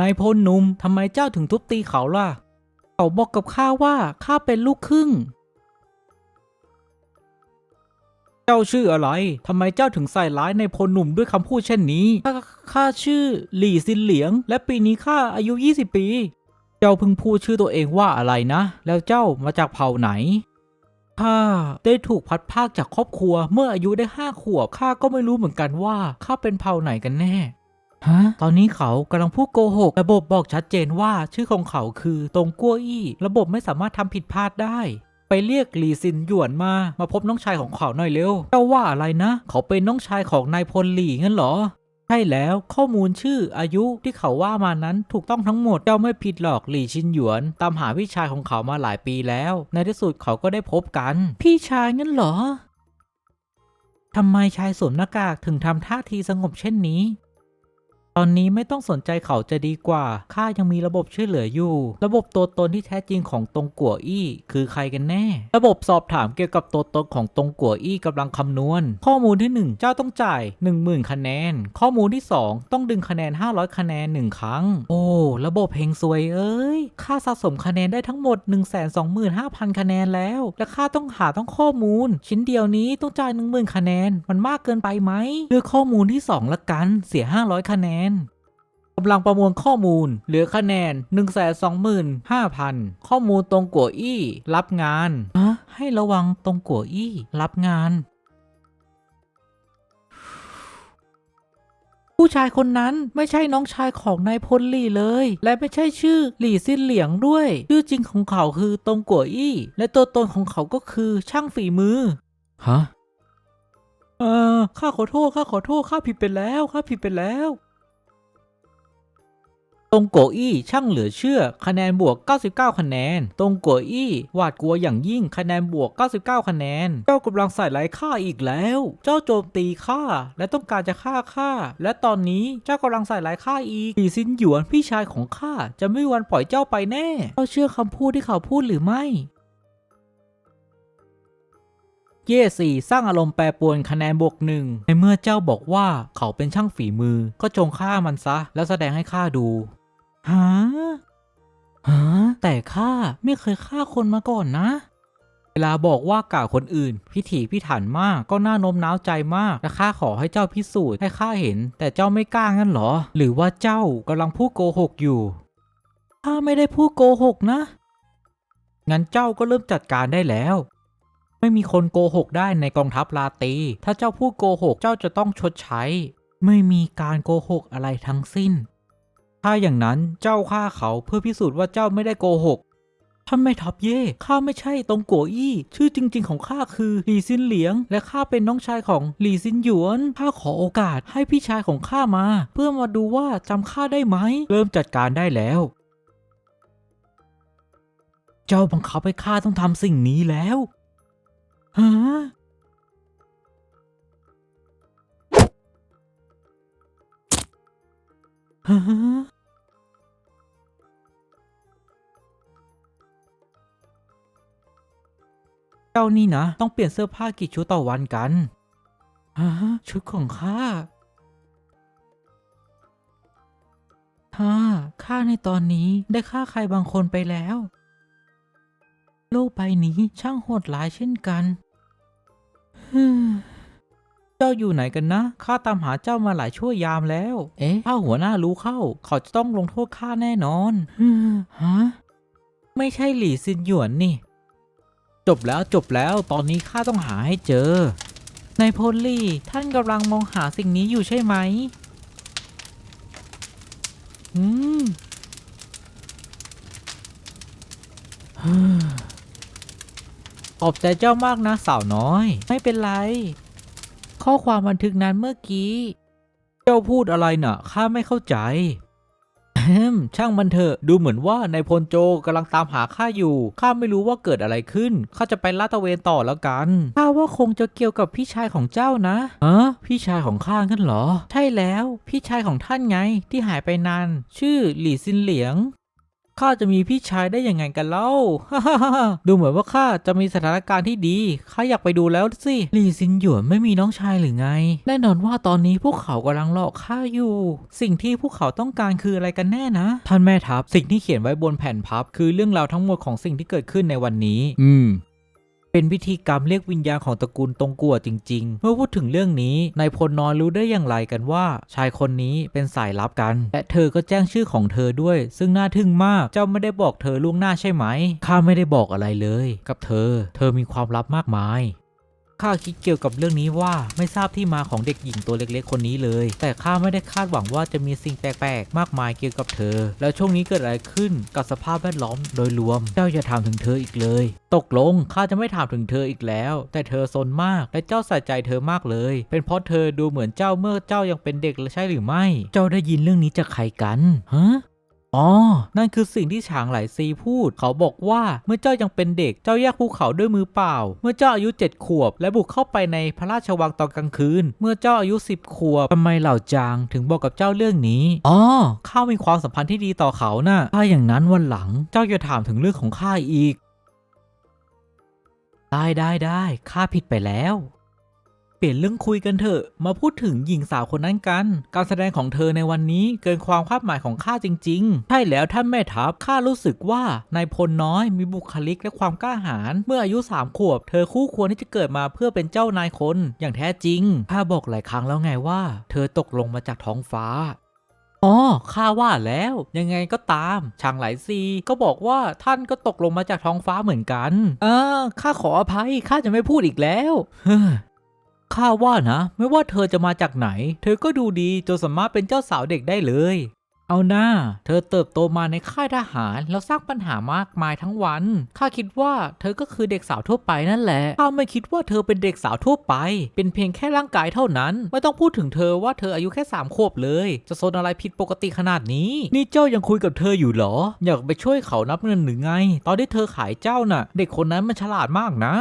นายพลหนุ่มทำไมเจ้าถึงทุบตีเขาล่ะ เขาบอกกับข้าว่าข้าเป็นลูกครึ่ง เจ้าชื่ออะไรทำไมเจ้าถึงใส่ร้ายในพลหนุ่มด้วยคำพูดเช่นนี้ข้าข้าชื่อหลี่ซินเหลียง และปีนี้ข้าอายุ 20 ปี เจ้าเพิ่งพูดชื่อตัวเองว่าอะไรนะ แล้วเจ้ามาจากเผ่าไหนข้าได้ถูกพัดพากจากครอบครัว เมื่ออายุได้ห้าขวบข้าก็ไม่รู้เหมือนกันว่าข้าเป็นเผ่าไหนกันแน่ ฮะ ตอนนี้เขากำลังพูดโกหก ระบบบอกชัดเจนว่าชื่อของเขาคือตงกัวอี้ ระบบไม่สามารถทำผิดพลาดได้ ไปเรียกหลีซินหยวนมา มาพบน้องชายของเขาหน่อยเร็วเจ้าว่าอะไรนะ เขาเป็นน้องชายของนายพลหลี่งั้นเหรอใช่แล้วข้อมูลชื่ออายุที่เขาว่ามานั้นถูกต้องทั้งหมดเจ้าไม่ผิดหรอกหลี่ชินหยวน ตามหาพี่ชายของเขามาหลายปีแล้ว ในที่สุดเขาก็ได้พบกัน พี่ชายงั้นเหรอทำไมชายสวมหน้ากากถึงทำท่าทีสงบเช่นนี้ ตอนนี้ไม่ต้องสนใจเขาจะดีกว่า ข้ายังมีระบบช่วยเหลืออยู่ ระบบตัวตนที่แท้จริงของตงกัวอี้คือใครกันแน่ ระบบสอบถามเกี่ยวกับตัวตนของตงกัวอี้กำลังคำนวณ ข้อมูลที่ 1 เจ้าต้องจ่าย 10,000 คะแนน ข้อมูลที่ 2 ต้องดึงคะแนน 500 คะแนน 1 ครั้ง โอ้ ระบบเฮงซวยเอ้ย ค่าสะสมคะแนนได้ทั้งหมด 125,000 คะแนนแล้ว และค่าต้องหาต้องข้อมูล ชิ้นเดียวนี้ต้องจ่าย 10,000 คะแนน มันมากเกินไปไหมเลือกข้อมูลที่2ละกัน เสีย 500 คะแนนกำลังประมวลข้อมูล เหลือคะแนน 125,000 ข้อมูลตรงกัวอี้ รับงานอะให้ระวังตรงกัวอี้ รับงาน ผู้ชายคนนั้นไม่ใช่น้องชายของนายพลหลี่เลย และไม่ใช่ชื่อหลี่ซินเหลียงด้วย ชื่อจริงของเขาคือตงกัวอี้ และตัวตนของเขาก็คือช่างฝีมือ ฮะ เออข้าขอโทษ ข้าขอโทษ ข้าผิดไปแล้ว ข้าผิดไปแล้วต รงโกอี้ช่างเหลือเชื่อ คะแนนบวก 99 คะแนน ตรงโกอี้หวาดกลัวอย่างยิ่งคะแนนบวก 99 คะแนน เจ้ากำลังใส่ร้ายข้าอีกแล้ว เจ้าโจมตีข้าและต้องการจะฆ่าข้าและตอนนี้เจ้ากำลังใส่ร้ายข้าอีกปีซินหยวนพี่ชายของข้าจะไม่มีวันปล่อยเจ้าไปแน่เจ้าเชื่อคำพูดที่เขาพูดหรือไม่เย่สี่สร้างอารมณ์แปรปรวนคะแนนบวกหนึ่งในเมื่อเจ้าบอกว่าเขาเป็นช่างฝีมือ ก็จงฆ่ามันซะ แล้วแสดงให้ข้าดู ฮะฮะแต่ข้าไม่เคยฆ่าคนมาก่อนนะ เวลาบอกว่ากล่าวคนอื่น พิถีพิถันมากก็น่าโน้มน้าวใจมากและข้าขอให้เจ้าพิสูจน์ให้ข้าเห็น แต่เจ้าไม่กล้างั้นหรอ หรือว่าเจ้ากำลังพูดโกหกอยู่ข้าไม่ได้พูดโกหกนะ งั้นเจ้าก็เริ่มจัดการได้แล้ว ไม่มีคนโกหกได้ในกองทัพลาตี ถ้าเจ้าพูดโกหกเจ้าจะต้องชดใช้ ไม่มีการโกหกอะไรทั้งสิ้น ถ้าอย่างนั้นเจ้าฆ่าเขาเพื่อพิสูจน์ว่าเจ้าไม่ได้โกหกท่านไม่ทับเย่ข้าไม่ใช่ตงกัวอี้ ชื่อจริง ๆ ของข้าคือหลีซินเหลียง และข้าเป็นน้องชายของหลีซินหยวน ข้าขอโอกาสให้พี่ชายของข้ามา เพื่อมาดูว่าจำข้าได้ไหม เริ่มจัดการได้แล้ว เจ้าบังคับให้ข้าต้องทำสิ่งนี้แล้วฮะฮะ เจ้านี่นะ ต้องเปลี่ยนเสื้อผ้ากี่ชุดต่อวันกันฮะชุดของข้าถ้าข้าในตอนนี้ได้ฆ่าใครบางคนไปแล้ว โลกใบนี้ช่างโหดร้ายเช่นกันเจ้าอยู่ไหนกันนะ ข้าตามหาเจ้ามาหลายชั่วยามแล้ว เอ๊ะ ถ้าหัวหน้ารู้เข้า เขาจะต้องลงโทษข้าแน่นอน ฮะ ไม่ใช่หลี่ซินหยวนนี่ จบแล้วจบแล้วตอนนี้ข้าต้องหาให้เจอ ในโพลลี่ท่านกำลังมองหาสิ่งนี้อยู่ใช่ไหม อืมขอบใจเจ้ามากนะสาวน้อย ไม่เป็นไร ข้อความบันทึกนั้นเมื่อกี้ เจ้าพูดอะไรน่ะข้าไม่เข้าใจ ช่างมันเถอะ ดูเหมือนว่านายพลโจกำลังตามหาข้าอยู่ ข้าไม่รู้ว่าเกิดอะไรขึ้น ข้าจะไปลาดตระเวนต่อแล้วกัน ข้าว่าคงจะเกี่ยวกับพี่ชายของเจ้านะฮะพี่ชายของข้างั้นเหรอ ใช่แล้ว พี่ชายของท่านไงที่หายไปนาน ชื่อหลี่ซินเหลียง ข้าจะมีพี่ชายได้ยังไงกันเล่าดูเหมือนว่าข้าจะมีสถานการณ์ที่ดี ข้าอยากไปดูแล้วสิหลี่ซินหยวนไม่มีน้องชายหรือไง แน่นอนว่าตอนนี้พวกเขากำลังหลอกข้าอยู่ สิ่งที่พวกเขาต้องการคืออะไรกันแน่นะ ท่านแม่ทัพ สิ่งที่เขียนไว้บนแผ่นพับ คือเรื่องราวทั้งหมดของสิ่งที่เกิดขึ้นในวันนี้ อืม เป็นพิธีกรรมเรียกวิญญาณของตระกูลตงกัวจริง ๆ เมื่อพูดถึงเรื่องนี้นายพลนอนรู้ได้อย่างไรกันว่า ชายคนนี้เป็นสายลับกัน และเธอก็แจ้งชื่อของเธอด้วย ซึ่งน่าทึ่งมาก เจ้าไม่ได้บอกเธอล่วงหน้าใช่ไหม ข้าไม่ได้บอกอะไรเลย กับเธอ เธอมีความลับมากมาย ข้าคิดเกี่ยวกับเรื่องนี้ว่าไม่ทราบที่มาของเด็กหญิงตัวเล็กๆ คนนี้เลย แต่ข้าไม่ได้คาดหวังว่าจะมีสิ่งแปลกๆ มากมายเกี่ยวกับเธอ แล้วช่วงนี้เกิดอะไรขึ้นกับสภาพแวดล้อมโดยรวม เจ้าอย่าถามถึงเธออีกเลย ตกลงข้าจะไม่ถามถึงเธออีกแล้ว แต่เธอซนมากและเจ้าใส่ใจเธอมากเลย เป็นเพราะเธอดูเหมือนเจ้าเมื่อเจ้ายังเป็นเด็กใช่หรือไม่ เจ้าได้ยินเรื่องนี้จากใครกันฮะ อ๋อ นั่นคือสิ่งที่ฉางไหลซีพูด เขาบอกว่าเมื่อเจ้ายังเป็นเด็ก เจ้าแยกภูเขาด้วยมือเปล่า เมื่อเจ้าอายุเจ็ดขวบ และบุกเข้าไปในพระราชวังตอนกลางคืน เมื่อเจ้าอายุสิบขวบทำไมเหล่าจางถึงบอกกับเจ้าเรื่องนี้ อ๋อ ข้ามีความสัมพันธ์ที่ดีต่อเขานะ่ะถ้าอย่างนั้นวันหลัง เจ้าอย่าถามถึงเรื่องของข้าอีก ได้ได้ได้ ข้าผิดไปแล้ว เปลี่ยนเรื่องคุยกันเถอะ มาพูดถึงหญิงสาวคนนั้นกัน การแสดงของเธอในวันนี้เกินความคาดหมายของข้าจริง ๆ ใช่แล้วท่านแม่ทัพข้ารู้สึกว่านายพลน้อยมีบุคลิกและความกล้าหาญเมื่ออายุสามขวบ เธอคู่ควรที่จะเกิดมาเพื่อเป็นเจ้านายคนอย่างแท้จริงข้าบอกหลายครั้งแล้วไงว่า เธอตกลงมาจากท้องฟ้าอ๋อข้าว่าแล้วยังไงก็ตามช่างหลายซีก็บอกว่าท่านก็ตกลงมาจากท้องฟ้าเหมือนกัน เออข้าขออภัยข้าจะไม่พูดอีกแล้ว ข้าว่านะ ไม่ว่าเธอจะมาจากไหน เธอก็ดูดีจนสามารถเป็นเจ้าสาวเด็กได้เลย เอาหน้า เธอเติบโตมาในค่ายทหารแล้วสร้างปัญหามากมายทั้งวัน ข้าคิดว่าเธอก็คือเด็กสาวทั่วไปนั่นแหละ ข้าไม่คิดว่าเธอเป็นเด็กสาวทั่วไป เป็นเพียงแค่ร่างกายเท่านั้น ไม่ต้องพูดถึงเธอว่าเธออายุแค่สามขวบเลย จะโซนอะไรผิดปกติขนาดนี้ นี่เจ้ายังคุยกับเธออยู่เหรอ อยากไปช่วยเขานับเงินหรือไง ตอนที่เธอขายเจ้าน่ะ เด็กคนนั้นมันฉลาดมากนะ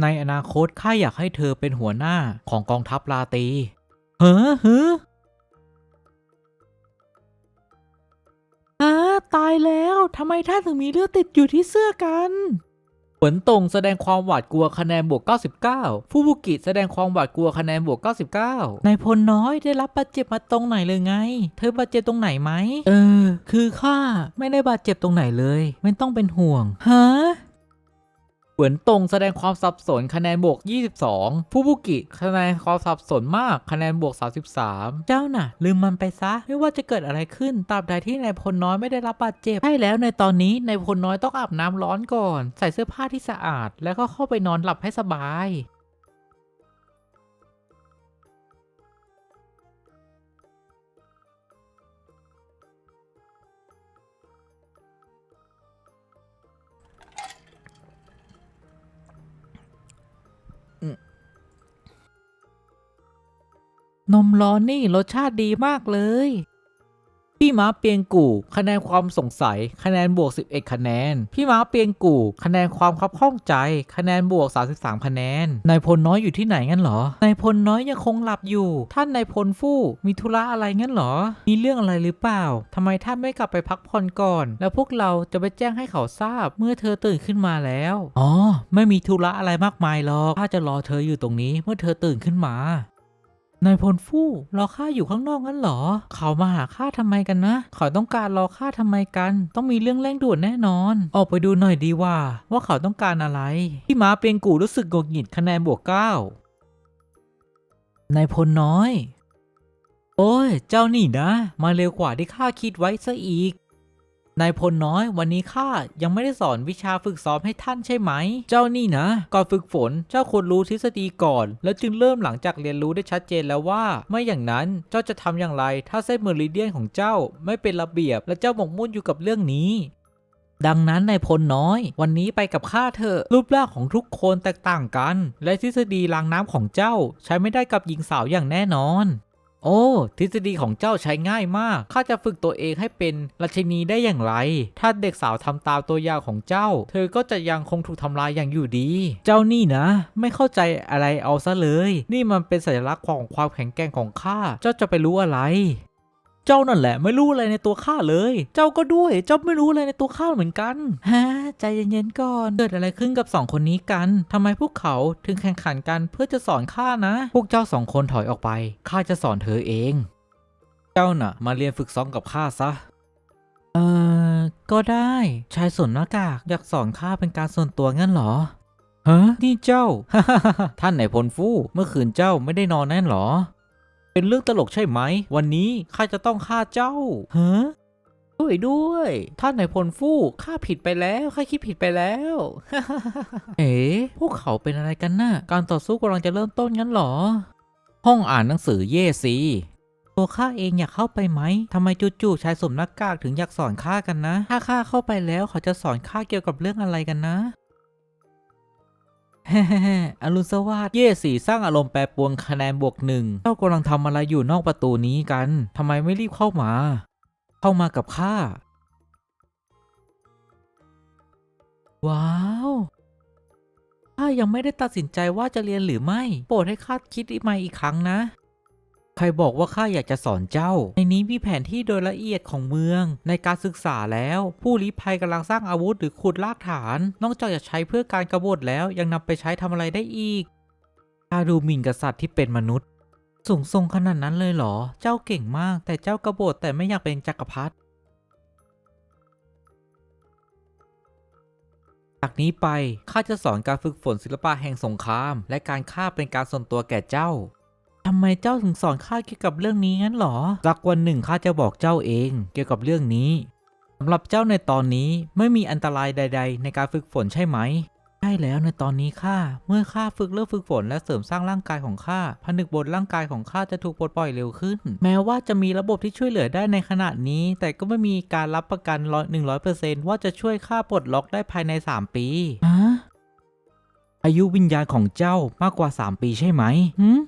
ในอนาคตข้าอยากให้เธอเป็นหัวหน้าของกองทัพลาตี เฮ้อเฮ้ออาตายแล้วทำไมท่านถึงมีเลือดติดอยู่ที่เสื้อกันฝนตรงแสดงความหวาดกลัวคะแนนบวก 99 ผู้บุกิจแสดงความหวาดกลัวคะแนนบวก 99นายพลน้อยได้รับบาดเจ็บมาตรงไหนเลยไง เธอบาดเจ็บตรงไหนไหม เออ คือข้าไม่ได้บาดเจ็บตรงไหนเลย ไม่ต้องเป็นห่วง ฮะ เหมือนตรงแสดงความสับสนคะแนนบวก 22 ผู้บุกิคะแนนความสับสนมากคะแนนบวก 33 เจ้าน่ะ ลืมมันไปซะ ไม่ว่าจะเกิดอะไรขึ้นตราบใดที่นายพลน้อยไม่ได้รับบาดเจ็บใช่แล้วในตอนนี้นายพลน้อยต้องอาบน้ำร้อนก่อน ใส่เสื้อผ้าที่สะอาด แล้วก็เข้าไปนอนหลับให้สบาย นมร้อนนี่รสชาติดีมากเลย พี่ม้าเปียงกู่ คะแนนความสงสัย คะแนนบวก 11 คะแนน พี่ม้าเปียงกู่ คะแนนความคับข้องใจ คะแนนบวก 33 คะแนน นายพลน้อยอยู่ที่ไหนงั้นเหรอ นายพลน้อยยังคงหลับอยู่ ท่านนายพลฟู่ มีธุระอะไรงั้นเหรอ มีเรื่องอะไรหรือเปล่า ทำไมท่านไม่กลับไปพักผ่อนก่อน แล้วพวกเราจะไปแจ้งให้เขาทราบ เมื่อเธอตื่นขึ้นมาแล้ว อ๋อ ไม่มีธุระอะไรมากมายหรอกข้าจะรอเธออยู่ตรงนี้ เมื่อเธอตื่นขึ้นมา นายพลฟู่รอข้าอยู่ข้างนอกงั้นเหรอ เขามาหาข้าทำไมกันนะ เขาต้องการรอข้าทำไมกัน ต้องมีเรื่องเร่งด่วนแน่นอน ออกไปดูหน่อยดีว่า ว่าเขาต้องการอะไร พี่ม้าเปียงกูรู้สึกโงกหงิดคะแนนบวกเก้านายพลน้อย โอ้ย เจ้านี่นะ มาเร็วกว่าที่ข้าคิดไว้ซะอีก นายพลน้อยวันนี้ข้ายังไม่ได้สอนวิชาฝึกซ้อมให้ท่านใช่ไหม เจ้านี่นะ ก่อนฝึกฝนเจ้าควรรู้ทฤษฎีก่อน แล้วจึงเริ่มหลังจากเรียนรู้ได้ชัดเจนแล้วว่า ไม่อย่างนั้นเจ้าจะทำอย่างไร ถ้าเส้นเมอริเดียนของเจ้าไม่เป็นระเบียบ และเจ้าหมกมุ่นอยู่กับเรื่องนี้ดังนั้นนายพลน้อย วันนี้ไปกับข้าเถอะ รูปร่างของทุกคนแตกต่างกัน และทฤษฎีรางน้ำของเจ้า ใช้ไม่ได้กับหญิงสาวอย่างแน่นอน โอ้ ทฤษฎีของเจ้าใช้ง่ายมาก ข้าจะฝึกตัวเองให้เป็นราชินีได้อย่างไร ถ้าเด็กสาวทำตามตัวอย่างของเจ้า เธอก็จะยังคงถูกทำลายอย่างอยู่ดี เจ้านี่นะ ไม่เข้าใจอะไรเอาซะเลย นี่มันเป็นสัญลักษณ์ของความแข็งแกร่งของข้า เจ้าจะไปรู้อะไร เจ้านั่นแหละไม่รู้อะไรในตัวข้าเลย เจ้าก็ด้วย เจ้าไม่รู้อะไรในตัวข้าเหมือนกันฮะใจเย็นๆก่อน เกิดอะไรขึ้นกับสองคนนี้กันทำไมพวกเขาถึงแข่งขันกันเพื่อจะสอนข้านะ พวกเจ้าสองคนถอยออกไป ข้าจะสอนเธอเอง เจ้าน่ะ มาเรียนฝึกซ้อมกับข้าซะ เออก็ได้ ชายสวมหน้ากากอยากสอนข้าเป็นการส่วนตัวงั้นเหรอฮะนี่เจ้า ท่านไหนพลฟู่ เมื่อคืนเจ้าไม่ได้นอนแน่นเหรอ เป็นเรื่องตลกใช่ไหม วันนี้ข้าจะต้องฆ่าเจ้าฮะด้วยด้วย ท่านไหนพลฟู่ข้าผิดไปแล้วข้าคิดผิดไปแล้ว เอ๋พวกเขาเป็นอะไรกันน่ะ การต่อสู้กำลังจะเริ่มต้นงั้นเหรอ ห้องอ่านหนังสือเย่ซีตัวข้าเองอยากเข้าไปไหม ทำไมจู่ๆชายสวมหน้ากากถึงอยากสอนข้ากันนะ ถ้าข้าเข้าไปแล้วเขาจะสอนข้าเกี่ยวกับเรื่องอะไรกันนะ อรุณสวัสดิ์เย่สีสร้างอารมณ์แปรปรวนคะแนนบวกหนึ่งเจ้ากำลังทำอะไรอยู่นอกประตูนี้กันทำไมไม่รีบเข้ามา เข้ามากับข้า ว้าวข้ายังไม่ได้ตัดสินใจว่าจะเรียนหรือไม่ โปรดให้ข้าคิดอีกใหม่อีกครั้งนะ ใครบอกว่าข้าอยากจะสอนเจ้า ในนี้มีแผนที่โดยละเอียดของเมือง ในการศึกษาแล้ว ผู้ลี้ภัยกำลังสร้างอาวุธหรือขุดลากฐาน นอกจากจะใช้เพื่อการกบฏแล้วยังนำไปใช้ทำอะไรได้อีกข้าดูหมิ่นกษัตริย์ที่เป็นมนุษย์ สูงทรงขนาดนั้นเลยเหรอ เจ้าเก่งมาก แต่เจ้ากบฏแต่ไม่อยากเป็นจักรพรรดิจากนี้ไปข้าจะสอนการฝึกฝนศิลปะแห่งสงคราม และการฆ่าเป็นการส่วนตัวแก่เจ้า ไมเจ้าถึงสอนข้าเกี่ยวกับเรื่องนี้งั้นหรอ สักวันหนึ่งข้าจะบอกเจ้าเองเกี่ยวกับเรื่องนี้สำหรับเจ้าในตอนนี้ไม่มีอันตรายใด ๆ ในการฝึกฝนใช่ไหมใช่แล้วในตอนนี้ข้าเมื่อข้าฝึกเริ่มฝึกฝนและเสริมสร้างร่างกายของข้าผนึกบนร่างกายของข้าจะถูกปลดปล่อยเร็วขึ้น แม้ว่าจะมีระบบที่ช่วยเหลือได้ในขณะนี้ แต่ก็ไม่มีการรับประกันร้อยหนึ่งร้อยเปอร์เซนต์ว่าจะช่วยข้าปลดล็อกได้ภายใน 3 ปีอะอายุวิญญาณของเจ้ามากกว่า 3 ปีใช่ไหมหืม